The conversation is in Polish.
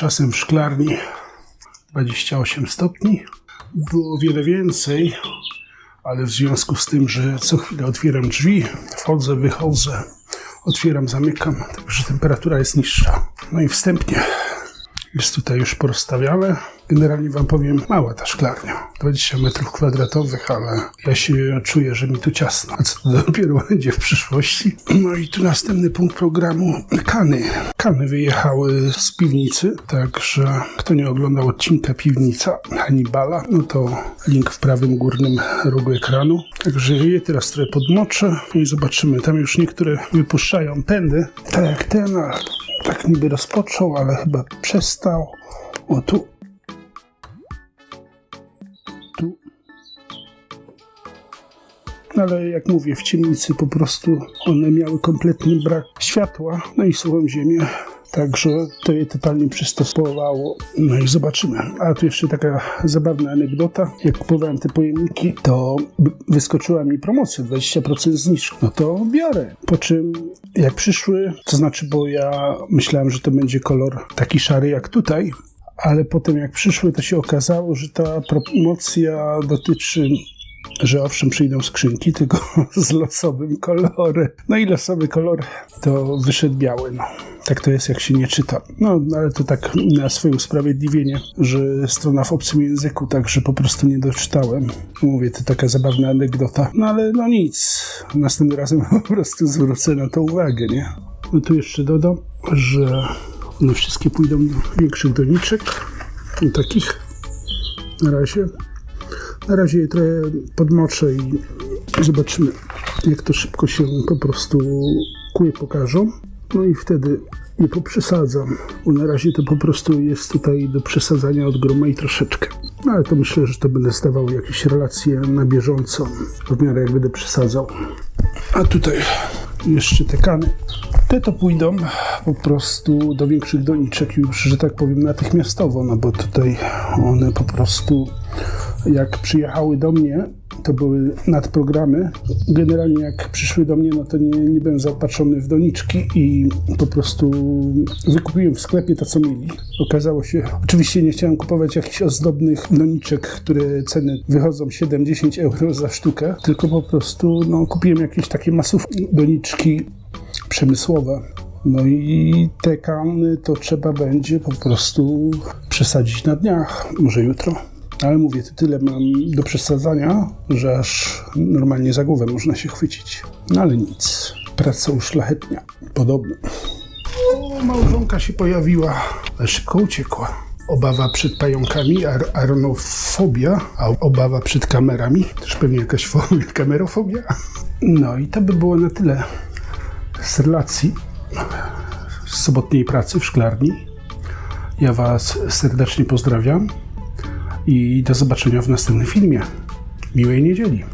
Tymczasem w szklarni 28 stopni. Było o wiele więcej, ale w związku z tym, że co chwilę otwieram drzwi, wchodzę, wychodzę, otwieram, zamykam, także temperatura jest niższa. No i wstępnie jest tutaj już porozstawiane. Generalnie Wam powiem, mała ta szklarnia, 20 metrów kwadratowych, ale ja się czuję, że mi tu ciasno. A co to dopiero będzie w przyszłości? No i tu następny punkt programu. Kany. Kany wyjechały z piwnicy, także kto nie oglądał odcinka Piwnica Hannibala, no to link w prawym górnym rogu ekranu. Także je teraz trochę podmoczę i zobaczymy. Tam już niektóre wypuszczają pędy, tak jak ten, tak niby rozpoczął, ale chyba przestał. O tu. Tu. Ale jak mówię, w ciemnicy po prostu one miały kompletny brak światła, no i suchą ziemię. Także to je totalnie przystosowało. No i zobaczymy. A tu jeszcze taka zabawna anegdota. Jak kupowałem te pojemniki, to wyskoczyła mi promocja 20% zniżki. No to biorę. Po czym jak przyszły, to znaczy, bo ja myślałem, że to będzie kolor taki szary jak tutaj, ale potem jak przyszły, to się okazało, że ta promocja dotyczy że owszem przyjdą skrzynki, tylko z losowym kolorem. No i losowy kolor to wyszedł biały. No. Tak to jest, jak się nie czyta. No, ale to tak na swoje usprawiedliwienie, że strona w obcym języku, także po prostu nie doczytałem. Mówię, to taka zabawna anegdota. No ale no nic. Następnym razem po prostu zwrócę na to uwagę, nie? No tu jeszcze dodam, że one wszystkie pójdą do większych doniczek. No, takich na razie. Na razie je trochę podmoczę i zobaczymy, jak to szybko się po prostu kły pokażą. No i wtedy je poprzesadzam, bo na razie to po prostu jest tutaj do przesadzania od groma i troszeczkę. No ale to myślę, że to będę stawał jakieś relacje na bieżąco, w miarę jak będę przesadzał. A tutaj jeszcze te kany. Te to pójdą po prostu do większych doniczek już, że tak powiem, natychmiastowo, no bo tutaj one po prostu jak przyjechały do mnie, to były nadprogramy. Generalnie jak przyszły do mnie, no to nie, nie byłem zaopatrzony w doniczki i po prostu wykupiłem w sklepie to, co mieli. Okazało się, oczywiście nie chciałem kupować jakichś ozdobnych doniczek, które ceny wychodzą 7-10 euro za sztukę, tylko po prostu no, kupiłem jakieś takie masówki doniczki przemysłowe. No i te kany to trzeba będzie po prostu przesadzić na dniach, może jutro. Ale mówię, tyle mam do przesadzania, że aż normalnie za głowę można się chwycić. No ale nic, praca uszlachetnia, podobno. O, małżonka się pojawiła, ale szybko uciekła. Obawa przed pająkami, ar arnofobia, a obawa przed kamerami, też pewnie jakaś fobia, kamerofobia. No i to by było na tyle z relacji z sobotniej pracy w szklarni. Ja Was serdecznie pozdrawiam i do zobaczenia w następnym filmie. Miłej niedzieli.